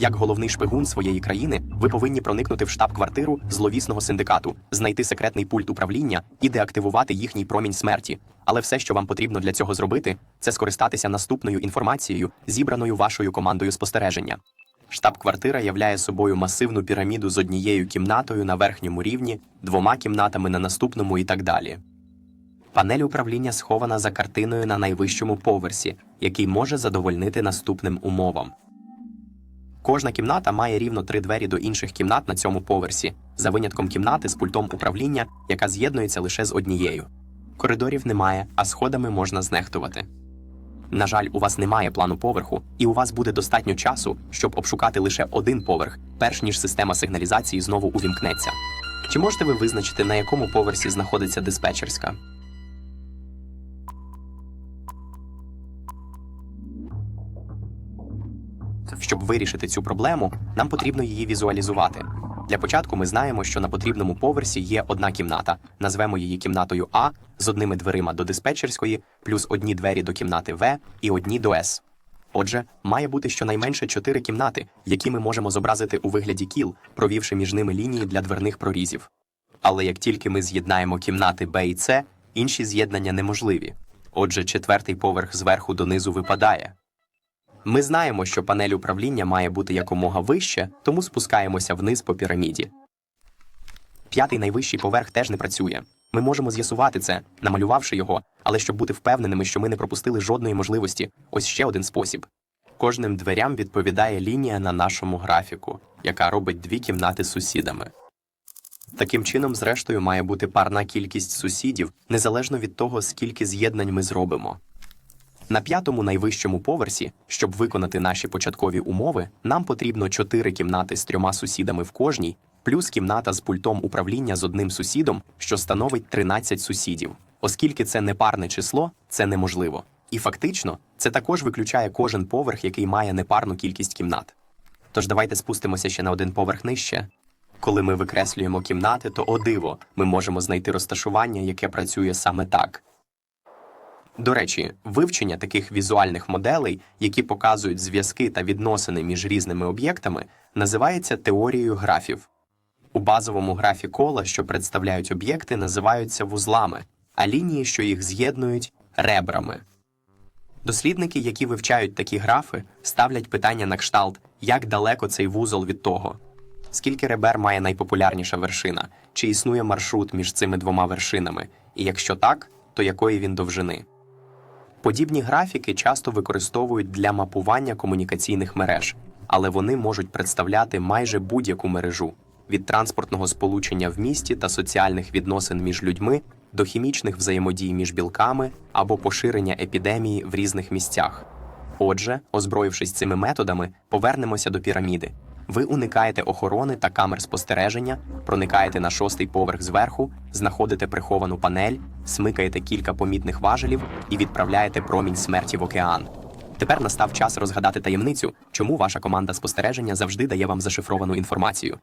Як головний шпигун своєї країни, ви повинні проникнути в штаб-квартиру зловісного синдикату, знайти секретний пульт управління і деактивувати їхній промінь смерті. Але все, що вам потрібно для цього зробити, це скористатися наступною інформацією, зібраною вашою командою спостереження. Штаб-квартира являє собою масивну піраміду з однією кімнатою на верхньому рівні, двома кімнатами на наступному і так далі. Панель управління схована за картиною на найвищому поверсі, який може задовольнити наступним умовам. Кожна кімната має рівно три двері до інших кімнат на цьому поверсі, за винятком кімнати з пультом управління, яка з'єднується лише з однією. Коридорів немає, а сходами можна знехтувати. На жаль, у вас немає плану поверху, і у вас буде достатньо часу, щоб обшукати лише один поверх, перш ніж система сигналізації знову увімкнеться. Чи можете ви визначити, на якому поверсі знаходиться диспетчерська? Щоб вирішити цю проблему, нам потрібно її візуалізувати. Для початку ми знаємо, що на потрібному поверсі є одна кімната, назвемо її кімнатою А з одними дверима до диспетчерської, плюс одні двері до кімнати В і одні до С. Отже, має бути щонайменше чотири кімнати, які ми можемо зобразити у вигляді кіл, провівши між ними лінії для дверних прорізів. Але як тільки ми з'єднаємо кімнати Б і С, інші з'єднання неможливі. Отже, четвертий поверх зверху донизу випадає. Ми знаємо, що панель управління має бути якомога вище, тому спускаємося вниз по піраміді. П'ятий найвищий поверх теж не працює. Ми можемо з'ясувати це, намалювавши його, але щоб бути впевненими, що ми не пропустили жодної можливості, ось ще один спосіб. Кожним дверям відповідає лінія на нашому графіку, яка робить дві кімнати з сусідами. Таким чином, зрештою, має бути парна кількість сусідів, незалежно від того, скільки з'єднань ми зробимо. На п'ятому найвищому поверсі, щоб виконати наші початкові умови, нам потрібно чотири кімнати з трьома сусідами в кожній, плюс кімната з пультом управління з одним сусідом, що становить 13 сусідів. Оскільки це не парне число, це неможливо. І фактично, це також виключає кожен поверх, який має непарну кількість кімнат. Тож давайте спустимося ще на один поверх нижче. Коли ми викреслюємо кімнати, то о диво, ми можемо знайти розташування, яке працює саме так. До речі, вивчення таких візуальних моделей, які показують зв'язки та відносини між різними об'єктами, називається теорією графів. У базовому графі кола, що представляють об'єкти, називаються вузлами, а лінії, що їх з'єднують ребрами. Дослідники, які вивчають такі графи, ставлять питання на кшталт, як далеко цей вузол від того. Скільки ребер має найпопулярніша вершина? Чи існує маршрут між цими двома вершинами? І якщо так, то якої він довжини? Подібні графіки часто використовують для мапування комунікаційних мереж, але вони можуть представляти майже будь-яку мережу від транспортного сполучення в місті та соціальних відносин між людьми до хімічних взаємодій між білками або поширення епідемії в різних місцях. Отже, озброївшись цими методами, повернемося до піраміди. Ви уникаєте охорони та камер спостереження, проникаєте на шостий поверх зверху, знаходите приховану панель, смикаєте кілька помітних важелів і відправляєте промінь смерті в океан. Тепер настав час розгадати таємницю, чому ваша команда спостереження завжди дає вам зашифровану інформацію.